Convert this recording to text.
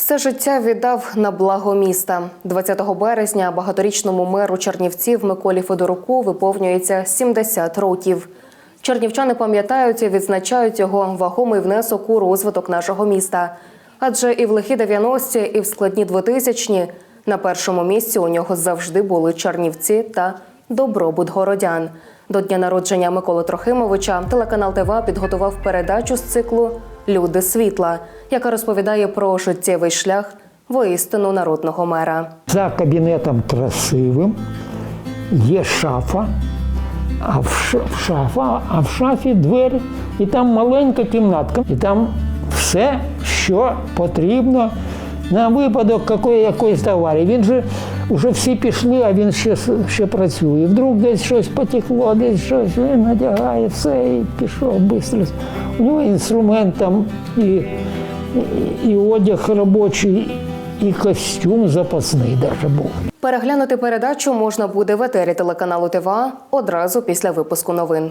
Все життя віддав на благо міста. 20 березня багаторічному меру Чернівців Миколі Федоруку виповнюється 70 років. Чернівчани пам'ятають і відзначають його вагомий внесок у розвиток нашого міста. Адже і в лихі 90-ті, і в складні 2000-ні на першому місці у нього завжди були Чернівці та добробут городян. До дня народження Миколи Трохимовича телеканал ТВА підготував передачу з циклу Люди світла, яка розповідає про життєвий шлях воістину народного мера. За кабінетом красивим є шафа, а в шафа, а в шафі двері, і там маленька кімнатка, і там все, що потрібно на випадок якої, якоїсь аварії. Він же вже всі пішли, а він ще, ще працює. Вдруг десь щось потекло, десь щось він надягає, все і пішов швидко. У нього інструмент там і, і, одяг робочий, і костюм запасний навіть був. Переглянути передачу можна буде в етері телеканалу ТВА одразу після випуску новин.